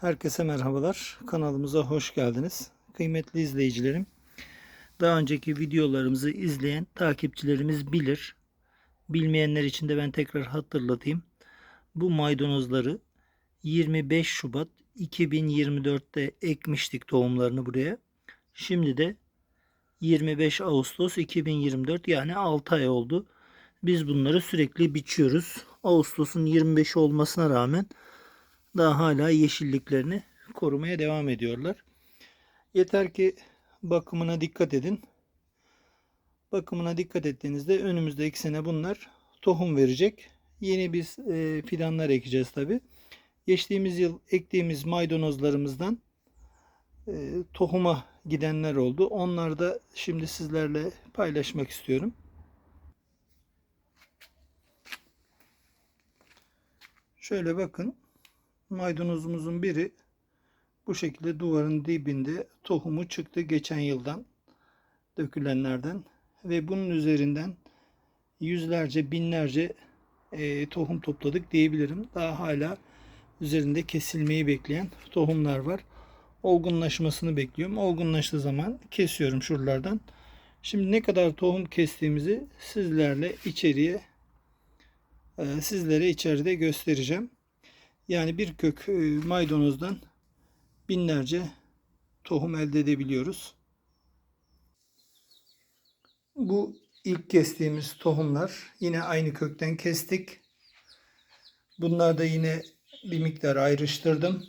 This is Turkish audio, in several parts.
Herkese merhabalar. Kanalımıza hoş geldiniz. Kıymetli izleyicilerim. Daha önceki videolarımızı izleyen takipçilerimiz bilir. Bilmeyenler için de ben tekrar hatırlatayım. Bu maydanozları 25 Şubat 2024'te ekmiştik tohumlarını buraya. Şimdi de 25 Ağustos 2024 yani 6 ay oldu. Biz bunları sürekli biçiyoruz. Ağustos'un 25 olmasına rağmen daha hala yeşilliklerini korumaya devam ediyorlar. Yeter ki bakımına dikkat edin. Bakımına dikkat ettiğinizde önümüzdeki sene bunlar tohum verecek. Yeni biz e, fidanlar ekeceğiz tabi. Geçtiğimiz yıl ektiğimiz maydanozlarımızdan e, tohuma gidenler oldu. Onları da şimdi sizlerle paylaşmak istiyorum. Şöyle bakın maydanozumuzun biri bu şekilde duvarın dibinde tohumu çıktı geçen yıldan dökülenlerden ve bunun üzerinden yüzlerce binlerce e, tohum topladık diyebilirim. Daha hala üzerinde kesilmeyi bekleyen tohumlar var. Olgunlaşmasını bekliyorum. Olgunlaştığı zaman kesiyorum şuralardan. Şimdi ne kadar tohum kestiğimizi sizlerle içeriye e, sizlere içeride göstereceğim. Yani bir kök e, maydanozdan binlerce tohum elde edebiliyoruz. Bu ilk kestiğimiz tohumlar yine aynı kökten kestik. Bunlar da yine bir miktar ayrıştırdım.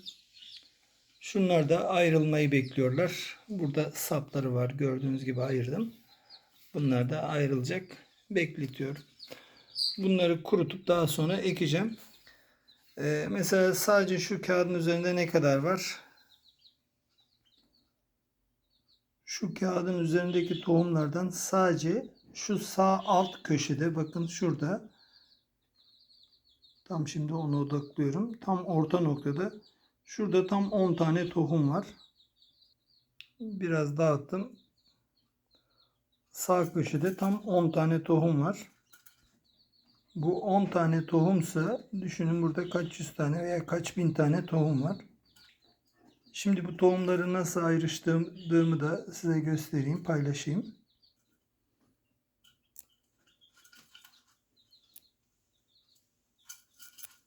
Şunlar da ayrılmayı bekliyorlar. Burada sapları var. Gördüğünüz gibi ayırdım. Bunlar da ayrılacak. Bekletiyorum. Bunları kurutup daha sonra ekeceğim. Ee, mesela sadece şu kağıdın üzerinde ne kadar var? Şu kağıdın üzerindeki tohumlardan sadece şu sağ alt köşede bakın şurada tam şimdi onu odaklıyorum. Tam orta noktada şurada tam 10 tane tohum var. Biraz dağıttım. Sağ köşede tam 10 tane tohum var. Bu 10 tane tohumsa düşünün burada kaç yüz tane veya kaç bin tane tohum var. Şimdi bu tohumları nasıl ayrıştırdığımı da size göstereyim, paylaşayım.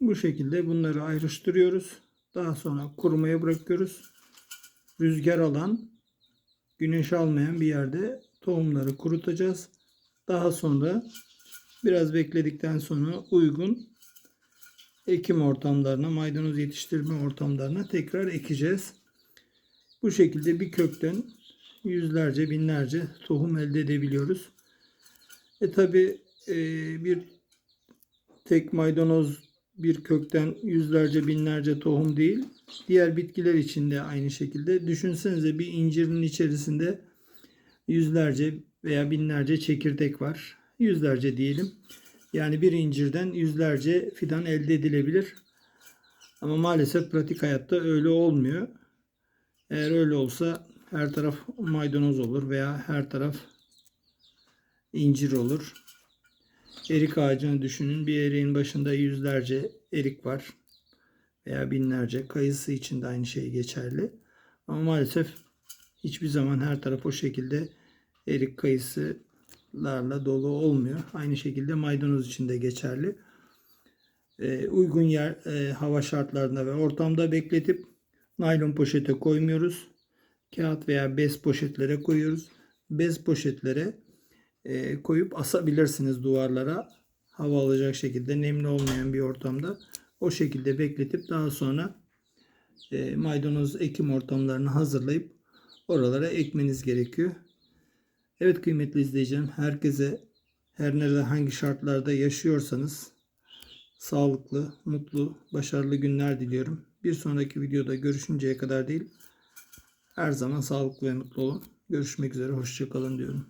Bu şekilde bunları ayrıştırıyoruz. Daha sonra kurumaya bırakıyoruz. Rüzgar alan, güneş almayan bir yerde tohumları kurutacağız. Daha sonra Biraz bekledikten sonra uygun ekim ortamlarına, maydanoz yetiştirme ortamlarına tekrar ekeceğiz. Bu şekilde bir kökten yüzlerce, binlerce tohum elde edebiliyoruz. E tabi e, bir tek maydanoz bir kökten yüzlerce, binlerce tohum değil. Diğer bitkiler için de aynı şekilde. Düşünsenize bir incirin içerisinde yüzlerce veya binlerce çekirdek var yüzlerce diyelim. Yani bir incirden yüzlerce fidan elde edilebilir. Ama maalesef pratik hayatta öyle olmuyor. Eğer öyle olsa her taraf maydanoz olur veya her taraf incir olur. Erik ağacını düşünün. Bir eriğin başında yüzlerce erik var. Veya binlerce. Kayısı için de aynı şey geçerli. Ama maalesef hiçbir zaman her taraf o şekilde erik kayısı larla dolu olmuyor. Aynı şekilde maydanoz için de geçerli. Ee, uygun yer e, hava şartlarında ve ortamda bekletip naylon poşete koymuyoruz. Kağıt veya bez poşetlere koyuyoruz. Bez poşetlere e, koyup asabilirsiniz duvarlara. Hava alacak şekilde nemli olmayan bir ortamda. O şekilde bekletip daha sonra e, maydanoz ekim ortamlarını hazırlayıp oralara ekmeniz gerekiyor. Evet kıymetli izleyicilerim herkese her nerede hangi şartlarda yaşıyorsanız sağlıklı, mutlu, başarılı günler diliyorum. Bir sonraki videoda görüşünceye kadar değil her zaman sağlıklı ve mutlu olun. Görüşmek üzere hoşçakalın diyorum.